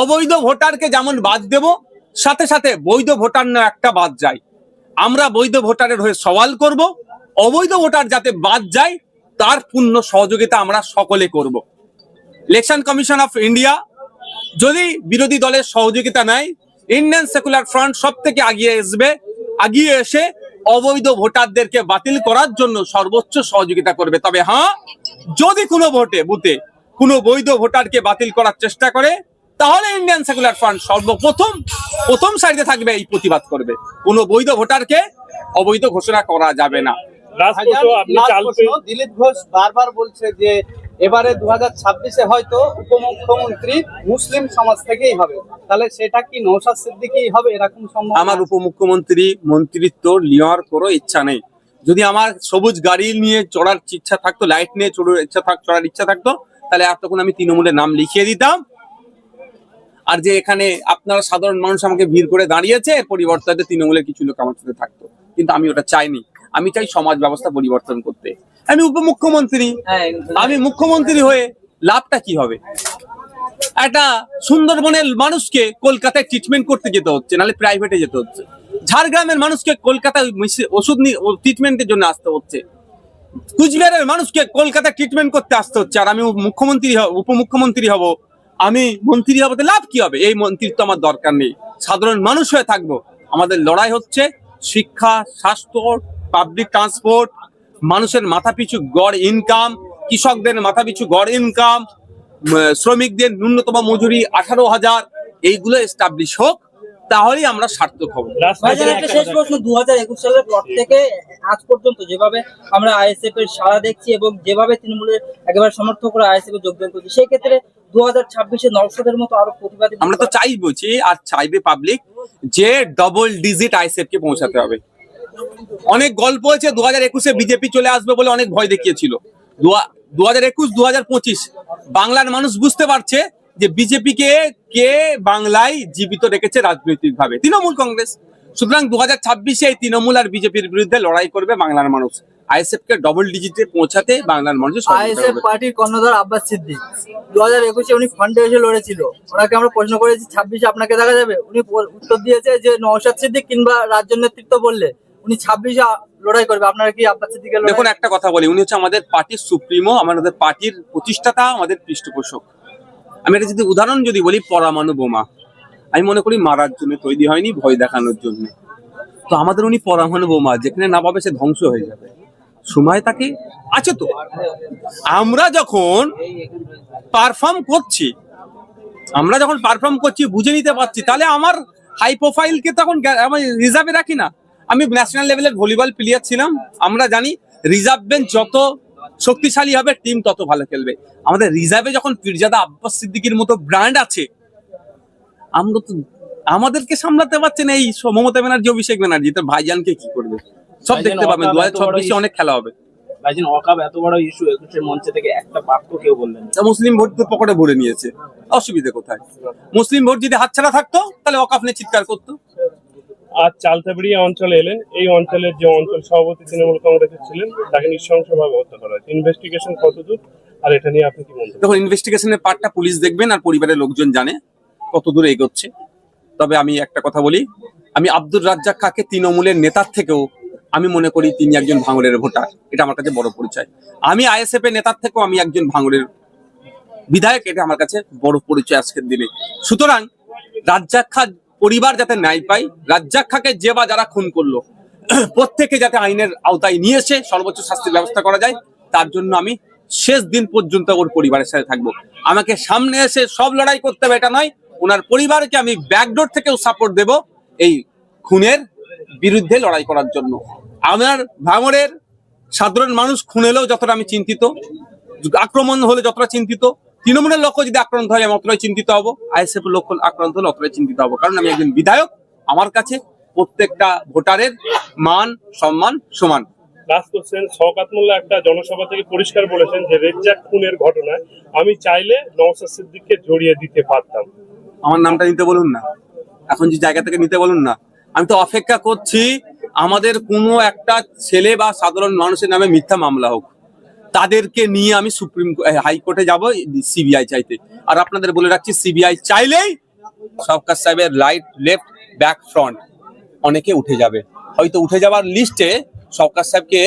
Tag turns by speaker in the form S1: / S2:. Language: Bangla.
S1: অবৈধ ভোটারকে যেমন বাদ দেব, সাথে সাথে বৈধ ভোটার না একটা বাদ যায়। আমরা বৈধ ভোটারের হয়ে সওয়াল করব, অবৈধ ভোটার যাতে বাদ যায়, তার পূর্ণ সহযোগিতা আমরা সকলে করব। ইলেকশন কমিশন অফ ইন্ডিয়া, যদি বিরোধী দলের সহযোগিতা নেয়, ইন্ডিয়ান সেকুলার ফ্রন্ট সব থেকে আগিয়ে আসবে, আগিয়ে এসে অবৈধ ভোটারদেরকে বাতিল করার জন্য সর্বোচ্চ সহযোগিতা করবে। তবে হ্যাঁ যদি কোনো ভোটে, বুথে কোনো বৈধ ভোটারকে বাতিল করার চেষ্টা করে তাহলে ইন্ডিয়ান সেকুলার ফ্রন্ট সর্বপ্রথম প্রথম সারিতে থাকবে এই প্রতিবাদ করবে। কোনো বৈধ ভোটারকে অবৈধ ঘোষণা করা যাবে না।
S2: দিলীপ ঘোষ বারবার বলছে যে এবারে দু হাজার ছাব্বিশে হয়তো উপমুখ্যমন্ত্রী মুসলিম সমাজ থেকেই হবে তাহলে সেটা কি নৌসাদ সিদ্দিকই হবে এরকম সম্ভব
S1: আমার উপমুখ্যমন্ত্রী মন্ত্রিত্ব নেওয়ার কোনো ইচ্ছা নেই। যদি আমার সবুজ গাড়ি নিয়ে চড়ার ইচ্ছা থাকতো লাইট নিয়ে চড়ার ইচ্ছা থাক চড়ার ইচ্ছা থাকতো তাহলে এতক্ষণ আমি তৃণমূলের নাম লিখিয়ে দিতাম। আর যে এখানে আপনারা সাধারণ মানুষ আমাকে ভিড় করে দাঁড়িয়েছে এর পরিবর্তে হয়তো তৃণমূলের কিছু লোক আমার সাথে থাকতো। কিন্তু আমি ওটা চাইনি। আমি চাই সমাজ ব্যবস্থা পরিবর্তন করতে। আমি উপমুখ্যমন্ত্রী।
S2: হ্যাঁ
S1: আমি মুখ্যমন্ত্রী হয়ে লাভটা কি হবে? একটা সুন্দরবনের মানুষকে কলকাতায় ট্রিটমেন্ট করতে যেতে হচ্ছে নাহলে প্রাইভেটে যেতে হচ্ছে। ঝাড়গ্রামের মানুষকে কলকাতায় ওষুধ ট্রিটমেন্টের জন্য আসতে হচ্ছে। কুচবিহারের মানুষকে কলকাতায় ট্রিটমেন্ট করতে আসতে হচ্ছে। আর আমি মুখ্যমন্ত্রী উপমুখ্যমন্ত্রী হব। আমি মন্ত্রী হবে লাভ কি হবে? এই মন্ত্রীর তো আমার দরকার নেই। সাধারণ মানুষ হয়ে থাকব। আমাদের লড়াই হচ্ছে শিক্ষা, স্বাস্থ্য পাবলিক ট্রান্সপোর্ট মানুষের মাথা পিছু গড় ইনকাম কৃষকদের মাথা পিছু গড় ইনকাম শ্রমিকদের ন্যূনতম মজুরি আঠারো হাজার, এইগুলো এস্টাবলিশ হোক। তাহলেই আমরা সার্থক হব।
S3: একটা শেষ প্রশ্ন দু হাজার একুশ সালের পর থেকে আজ পর্যন্ত যেভাবে আমরা আইএসএফ এর সাড়া দেখছি এবং যেভাবে তৃণমূলের একেবারে সমর্থকরা আইএসএফ এ যোগদান করছে সেই ক্ষেত্রে দু হাজার ছাব্বিশে নওশাদের মতো আরও প্রতিবাদী
S1: আমরা তো চাইবছি আর চাইবে পাবলিক যে ডবল ডিজিট আইসেফ কে পৌঁছাতে হবে। অনেক গল্প হয়েছে দু হাজার একুশে বিজেপি চলে আসবে বলে অনেক ভয় দেখিয়েছিল। দু হাজার একুশ দু হাজার পঁচিশ বাংলার মানুষ বুঝতে পারছে যে বিজেপি কে বাংলায় জীবিত রেখেছে রাজনৈতিক ভাবে তৃণমূল কংগ্রেস। সুতরাং দু হাজার ছাব্বিশে এই তৃণমূল আর বিজেপির বিরুদ্ধে লড়াই করবে বাংলার মানুষ। আইএসএফ কে ডবল ডিজিটে পৌঁছাতে বাংলার মানুষের
S3: আইএসএফ পার্টির কর্ণধার আব্বাস সিদ্দিক। দু হাজার একুশে উনি ফান্ডে এসে লড়েছিল। ওনাকে আমরা প্রশ্ন করেছি ছাব্বিশে আপনাকে দেখা যাবে? উনি উত্তর দিয়েছে যে নওশাদ সিদ্দিক কিংবা রাজ্য নেতৃত্ব বললে উনি ছাব্বিশে লড়াই করবে। আপনারা কি আব্বাস সিদ্দিকের
S1: দেখুন একটা কথা বলি। উনি হচ্ছে আমাদের পার্টির সুপ্রিমো আমাদের পার্টির প্রতিষ্ঠাতা আমাদের পৃষ্ঠপোষক। আমি এটা যদি উদাহরণ যদি বলি, পরমাণু বোমা। আমি মনে করি মারার জন্য তৈরি হয়নি, ভয় দেখানোর জন্য। তো আমাদের উনি পরমাণু বোমা, যেখানে না পাবে সে ধ্বংস হয়ে যাবে। সময় তাকে আছে তো। আমরা যখন পারফর্ম করছি, আমরা যখন পারফর্ম করছি, বুঝে নিতে পারছি, তাহলে আমার হাই প্রোফাইলকে তখন আমি রিজার্ভে রাখি না। আমি ন্যাশনাল লেভেলের ভলিবল প্লেয়ার ছিলাম। আমরা জানি রিজার্ভ বেঞ্চ যত শক্তিশালী হবে টিম তত ভালো খেলবে। আমাদের রিজার্ভে যখন পীরজাদা আব্বাস সিদ্দিকির মতো ব্র্যান্ড আছে আমরা তো আমাদেরকে সামলাতে পারছে না এই মমতা ব্যানার্জি অভিষেক ব্যানার্জি। তো ভাইজানকে কি করবে? সব দেখতে পাবেন। দু হাজার
S2: issue।
S1: অনেক খেলা হবে।
S2: ভাইজান অকাব এত বড় ইস্যু একুশের মঞ্চে থেকে একটা বাক্য কেউ বললেন
S1: মুসলিম পকেটে ভরে নিয়েছে। অসুবিধে কোথায়? মুসলিম ভোট যদি হাতছাড়া থাকতো তাহলে অকাপ নিয়ে চিৎকার করতো।
S4: আজ চালতাবড়িয়া অঞ্চলে এলেন। এই অঞ্চলের যে অঞ্চল সভাপতি তৃণমূল কংগ্রেসের ছিলেন, তাকে নৃশংসভাবে হত্যা করা হয়েছে। ইনভেস্টিগেশন কতদূর? আর এটা নিয়ে আপনি কি মন্তব্য
S1: দেখুন ইনভেস্টিগেশনের পার্টটা পুলিশ দেখবেন আর পরিবারের লোকজন জানে কত দূরে এগোচ্ছে। তবে আমি একটা কথা বলি, আমি আব্দুর রাজ্জাক খাকে তৃণমূলের নেতার থেকেও আমি মনে করি তিনি একজন ভাঙড়ের ভোটার, এটা আমার কাছে বড় পরিচয়। আমি আইএসএফ এর নেতার থেকেও আমি একজন ভাঙড়ের বিধায়ক, এটা আমার কাছে বড় পরিচয় আজকের দিনে। সুতরাং রাজ্জাক খা পরিবার যাতে ন্যায় পায় রাজ্জাক খাকে যে বা যারা খুন করল, প্রত্যেকে যাতে আইনের আওতায় নিয়ে এসে সর্বোচ্চ শাস্তির ব্যবস্থা করা যায়, তার জন্য আমি শেষ দিন পর্যন্ত ওর পরিবারের সাথে থাকব। আমাকে সামনে এসে সব লড়াই করতে হবে, এটা নয়, ওনার পরিবারকে আমি ব্যাকডোর থেকেও সাপোর্ট দেব এই খুনের বিরুদ্ধে লড়াই করার জন্য। আমার ভাঙড়ের সাধারণ মানুষ খুন এলেও যতটা আমি চিন্তিত, আক্রমণ হলে যতটা চিন্তিত তৃণমূলের লক্ষ্য যদি আক্রান্ত হয় আমি অতটাই চিন্তিত হব। আইএসএফ এর লক্ষ্য আক্রান্ত হলে অতটাই চিন্তিত হব। কারণ আমি একজন বিধায়ক আমার কাছে প্রত্যেকটা ভোটারের মান সম্মান সমান।
S4: লাস্ট কোশ্চেন শওকাত মোল্লা একটা জনসভা থেকে পরিষ্কার বলেছেন যে রেজ্জাক খুনের ঘটনায় আমি চাইলে সিদ্দিককে জড়িয়ে দিতে পারতাম।
S1: আমার নামটা নিতে বলুন না। এখন যে জায়গা থেকে নিতে বলুন না। আমি তো অপেক্ষা করছি আমাদের কোনো একটা ছেলে বা সাধারণ মানুষের নামে মিথ্যা মামলা হোক। তাদেরকে নিয়ে আমি সুপ্রিম হাইকোর্টে যাব, সিবিআই চাইতে। আর আপনাদের বলে রাখছি, সিবিআই চাইলেই সরকার সাহেবের রাইট লেফট ব্যাক ফ্রন্ট অনেকে উঠে যাবে। হয়তো উঠে যাওয়ার লিস্টে সরকার সাহেবকে